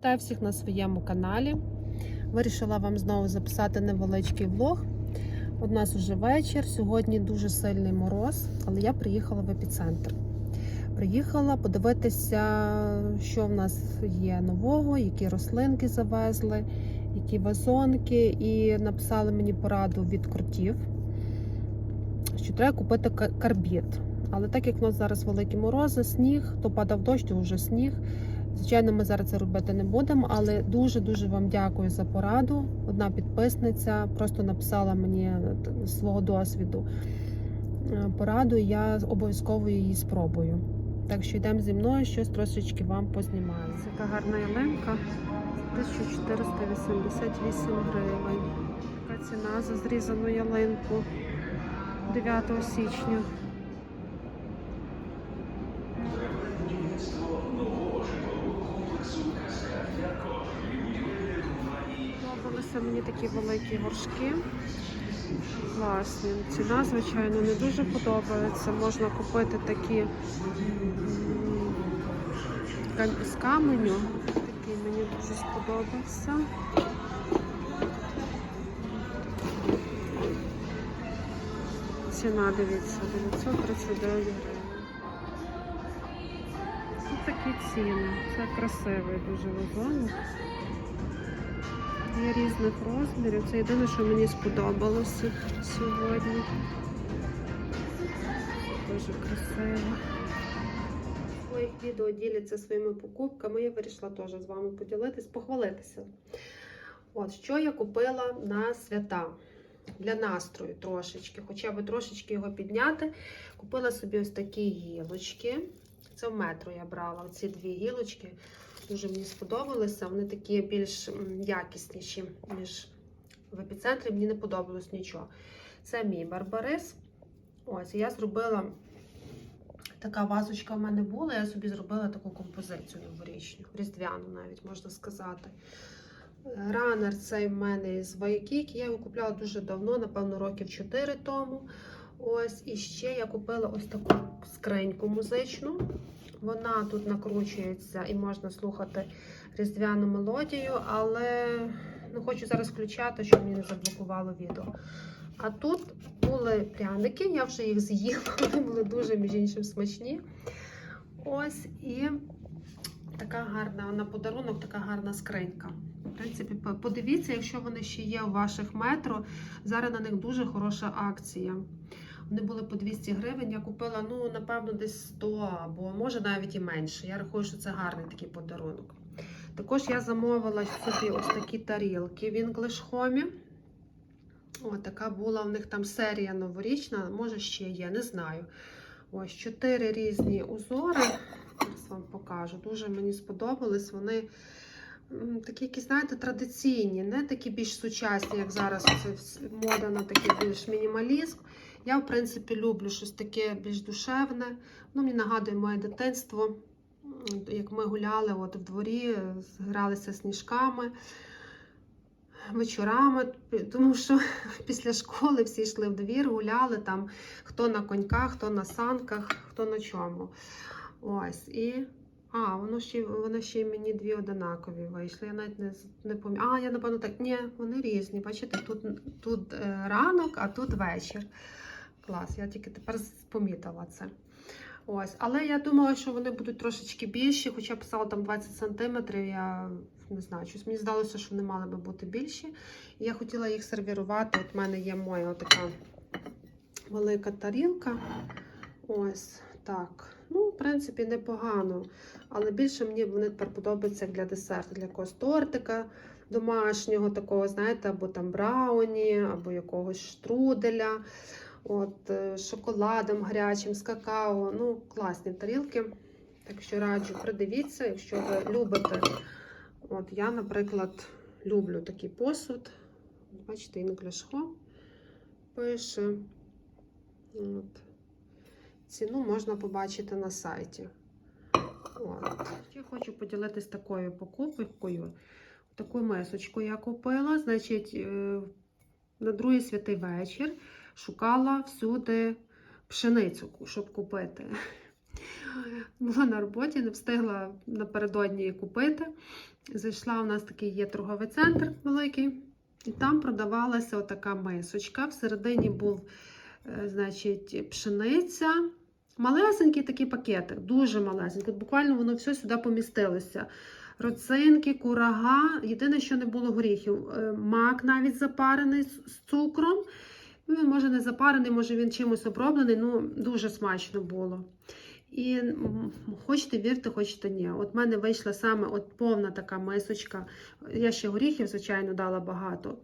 Вітаю всіх на своєму каналі. Вирішила вам знову записати невеличкий влог. У нас уже вечір. Сьогодні дуже сильний мороз, але я приїхала в епіцентр. Приїхала подивитися, що в нас є нового, які рослинки завезли, які вазонки, і написали мені пораду від крутів, що треба купити ка- карбід. Але так як в нас зараз великі морози, сніг, то падав дощ, то вже сніг. Звичайно, ми зараз це робити не будемо, але дуже-дуже вам дякую за пораду. Одна підписниця просто написала мені свого досвіду е, пораду, і я обов'язково її спробую. Так що йдемо зі мною, щось трошечки вам познімаю. Така гарна ялинка 1488 гривень. Така ціна за зрізану ялинку 9 січня. Подобалися мені такі великі горшки. Класні. Ціна, звичайно, не дуже подобається. Можна купити такі з каменю. Такий мені дуже сподобався. Ціна, дивіться, 939 гривень. Такі ціни. Це красивий дуже вазонок. Є різних розмірів. Це єдине, що мені сподобалося сьогодні. Дуже красиво. В моїх відео діляться своїми покупками. Я вирішила теж з вами поділитись, похвалитися. От що я купила на свята для настрою трошечки, хоча б трошечки його підняти. Купила собі ось такі гілочки. Це в метро я брала ці дві гілочки. Дуже мені сподобалися. Вони такі більш якісніші, ніж в епіцентрі. Мені не подобалось нічого. Це мій барбарис. Ось, я зробила така вазочка в мене була. Я собі зробила таку композицію новорічну, різдвяну навіть можна сказати. Ранер цей в мене з Вайкік. Я його купляла дуже давно, напевно, років 4 тому. Ось, і ще я купила ось таку скриньку музичну. Вона тут накручується і можна слухати різдвяну мелодію, але не хочу зараз включати, щоб мені не заблокувало відео. А тут були пряники, я вже їх з'їла, вони були дуже між іншим смачні. Ось і така гарна на подарунок, така гарна скринька. В принципі, подивіться, якщо вони ще є у ваших метро, зараз на них дуже хороша акція. Вони були по 200 гривень. Я купила, ну, напевно, десь 100 або може навіть і менше. Я рахую, що це гарний такий подарунок. Також я замовила собі ось такі тарілки в English Home. О, така була в них там серія новорічна, може ще є, не знаю. Ось чотири різні узори. Зараз вам покажу. Дуже мені сподобались. Вони такі, які, знаєте, традиційні, не такі більш сучасні, як зараз це мода на такий більш мінімалізм. Я, в принципі, люблю щось таке більш душевне. Ну, мені нагадує моє дитинство, як ми гуляли от в дворі, гралися сніжками, вечорами, тому що після школи всі йшли в двір, гуляли там, хто на коньках, хто на санках, хто на чому. Ось, і. А, воно ще, воно ще мені дві одинакові вийшли. Я навіть не, не пам'ятаю. А, я напевно так. Ні, вони різні. Бачите, тут, тут е, ранок, а тут вечір. Клас, я тільки тепер з- помітила це. Ось, але я думала, що вони будуть трошечки більші, хоча писала там 20 сантиметрів. Я не знаю, щось мені здалося, що вони мали би бути більші. Я хотіла їх сервірувати. От в мене є моя така велика тарілка. Ось так. Ну, в принципі, непогано. Але більше мені вони тепер подобаються для десерту, для якогось тортика домашнього, такого, знаєте, або там брауні, або якогось штруделя. От, е, шоколадом гарячим, з какао. Ну, класні тарілки. Так що раджу, придивіться, якщо ви любите. От я, наприклад, люблю такий посуд. Бачите, English пише. От. Ціну можна побачити на сайті. От. Ще хочу поділитись такою покупкою. Таку мисочку я купила. Значить, е, на другий святий вечір шукала всюди пшеницю, щоб купити. Була на роботі, не встигла напередодні купити. Зайшла у нас такий є торговий центр великий, і там продавалася отака мисочка. Всередині був, е, значить, пшениця. Малесенький такий пакетик, дуже малесенький. Буквально воно все сюди помістилося. Роцинки, курага. Єдине, що не було горіхів. Е, Мак навіть запарений з цукром. Ну, він може не запарений, може він чимось оброблений, ну дуже смачно було. І хочете вірте, хочете ні. От в мене вийшла саме от повна така мисочка. Я ще горіхів, звичайно, дала багато.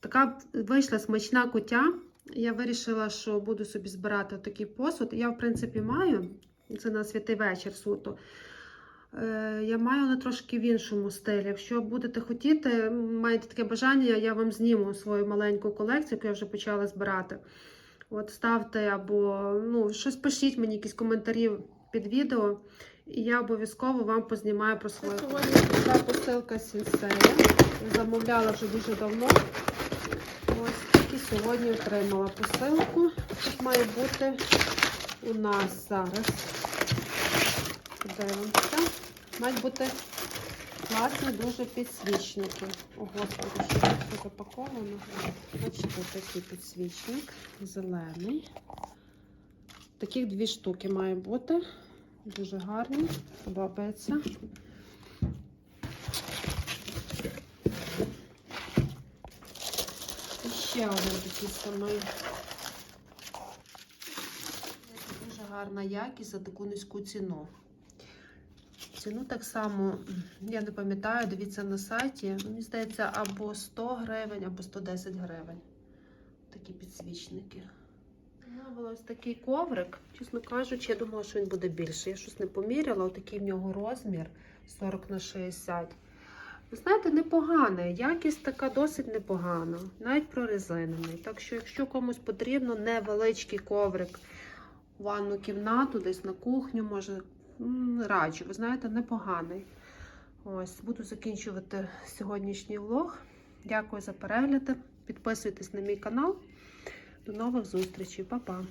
Така вийшла смачна кутя. Я вирішила, що буду собі збирати такий посуд. Я, в принципі, маю. Це на святий вечір суто. Е, Я маю але трошки в іншому стилі. Якщо будете хотіти, маєте таке бажання, я вам зніму свою маленьку колекцію, яку я вже почала збирати. От ставте або ну, щось пишіть мені, якісь коментарі під відео, і я обов'язково вам познімаю про свою. Сьогодні прийшла посилка Сінсея. Замовляла вже дуже давно. Ось тільки сьогодні отримала посилку. Тут має бути у нас зараз. Дивимося. Мають бути класні дуже підсвічники. О, господи, що тут запаковано. Бачите, такий підсвічник, зелений. Таких дві штуки має бути. Дуже гарні, подобається. І ще один такий самий. Дуже гарна якість за таку низьку ціну. Ціну так само, я не пам'ятаю, дивіться на сайті. Мені здається, або 100 гривень, або 110 гривень. Такі підсвічники. Замовила ось такий коврик. Чесно кажучи, я думала, що він буде більший. Я щось не поміряла, отакий в нього розмір 40 на 60. Ви знаєте, непоганий. Якість така досить непогана, навіть прорезинений. Так що, якщо комусь потрібно невеличкий коврик в ванну кімнату, десь на кухню, може, раджу. Ви знаєте, непоганий. Ось, буду закінчувати сьогоднішній влог. Дякую за перегляди. Підписуйтесь на мій канал. До нових зустрічей, Па-па!